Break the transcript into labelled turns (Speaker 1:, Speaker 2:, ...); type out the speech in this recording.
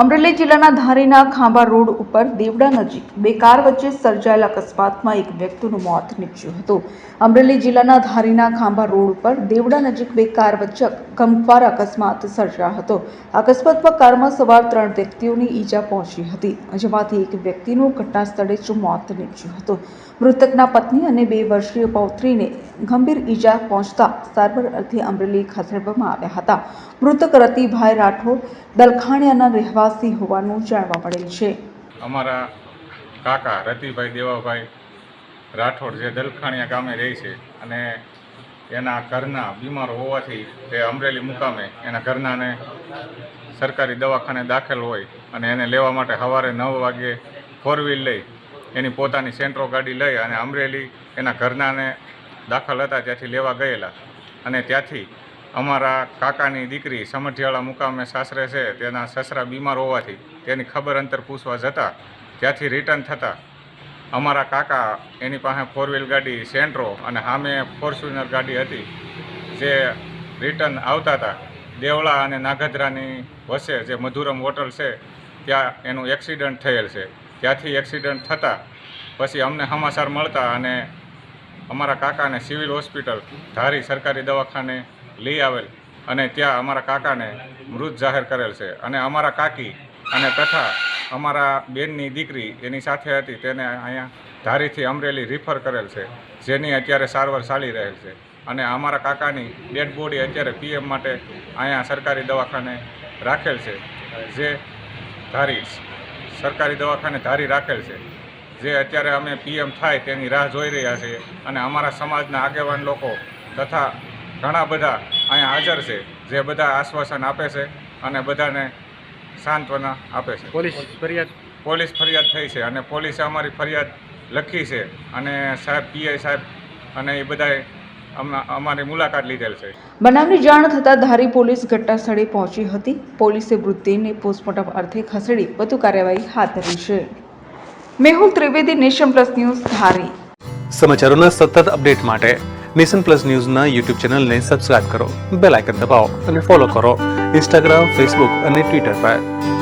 Speaker 1: અમરેલી જિલ્લાના ધારીના ખાંભા રોડ ઉપર દેવડા નજીક બે કાર વચ્ચે સર્જાયેલા અકસ્માતમાં એક વ્યક્તિનું મોત નીપજ્યું હતું. અમરેલી જિલ્લાના ધારીના ખાંભા રોડ ઉપર દેવડા નજીક બે કાર વચ્ચે ગમખ્વાર અકસ્માત સર્જાયો હતો. અકસ્માતમાં કારમાં સવાર ત્રણ વ્યક્તિઓની ઈજા પહોંચી હતી. જેમાંથી એક વ્યક્તિનું ઘટના સ્થળે જ મોત નીપજ્યું હતું. મૃતકના પત્ની અને બે વર્ષીય પૌત્રીને ગંભીર ઈજા પહોંચતા સારવાર અર્થે અમરેલી ખસેડવામાં આવ્યા હતા. મૃતક રતિભાઈ રાઠોડ દલખાણિયાના રહેવાસી હોવાનું જાણવા મળેલ છે.
Speaker 2: અમારા કાકા રતિભાઈ દેવાભાઈ રાઠોડ જે દલખાણિયા ગામે રહે છે અને એના ઘરના બીમાર હોવાથી તે અમરેલી મુકામે એના ઘરનાને સરકારી દવાખાને દાખલ હોય અને એને લેવા માટે સવારે નવ વાગે ફોર વ્હીલ લઈ એની પોતાની સેન્ટ્રો ગાડી લઈ અને અમરેલી એના ઘરનાને દાખલ હતા, ત્યાંથી લેવા ગયેલા. અને ત્યાંથી અમારા કાકાની દીકરી સમઠિયાળા મુકામે સાસરે છે, તેના સસરા બીમાર હોવાથી તેની ખબર અંતર પૂછવા જતાં ત્યાંથી રિટર્ન થતાં અમારા કાકા એની પાસે ફોર વ્હીલ ગાડી સેન્ટ્રો અને સામે ફોર્ચ્યુનર ગાડી હતી, જે રિટર્ન આવતા હતા. દેવળા અને નાગધરાની વચ્ચે જે મધુરમ હોટલ છે, ત્યાં એનું એક્સિડન્ટ થયેલ છે. ત્યાંથી એક્સિડન્ટ થતાં પછી અમને સમાચાર મળતા અને અમારા કાકાને સિવિલ હોસ્પિટલ ધારી સરકારી દવાખાને લઈ આવેલ અને ત્યાં અમારા કાકાને મૃત જાહેર કરેલ છે. અને અમારા કાકી અને તથા અમારા બેનની દીકરી એની સાથે હતી, તેને અહીંયા ધારીથી અમરેલી રિફર કરેલ છે, જેની અત્યારે સારવાર ચાલી રહેલ છે. અને અમારા કાકાની ડેડ બોડી અત્યારે પીએમ માટે અહીંયા સરકારી દવાખાને રાખેલ છે, જે ધારી સરકારી દવાખાને ધારી રાખેલ છે. જે અત્યારે અમે પીએમ થાય તેની રાહ જોઈ રહ્યા છીએ અને અમારા સમાજના આગેવાન લોકો તથા ઘણા બધા અહીંયા હાજર છે જે બધા આશ્વાસન આપે છે અને બધાને સાંત્વના આપે છે. પોલીસ ફરિયાદ? પોલીસ ફરિયાદ થઈ છે અને પોલીસે અમારી ફરિયાદ લખી છે અને સાહેબ પીઆઈ સાહેબ અને એ બધાએ અમ- અમારી મુલાકાત લીધેલ છે.
Speaker 1: બનાવની જાણ થતાં ધારી પોલીસ ઘટના સ્થળે પહોંચી હતી. પોલીસે મૃતદેહને પોસ્ટમોર્ટમ અર્થે ખસેડી વધુ કાર્યવાહી હાથ ધરી છે. Mehul Trivedi Nation Plus News Dhari
Speaker 3: સમાચારોના સતત અપડેટ માટે નેશન પ્લસ ન્યૂઝના યુટ્યુબ ચેનલને સબસ્ક્રાઇબ કરો બેલ આઇકન દબાવો અને ફોલો કરો ઇન્સ્ટાગ્રામ ફેસબુક અને ટ્વિટર પર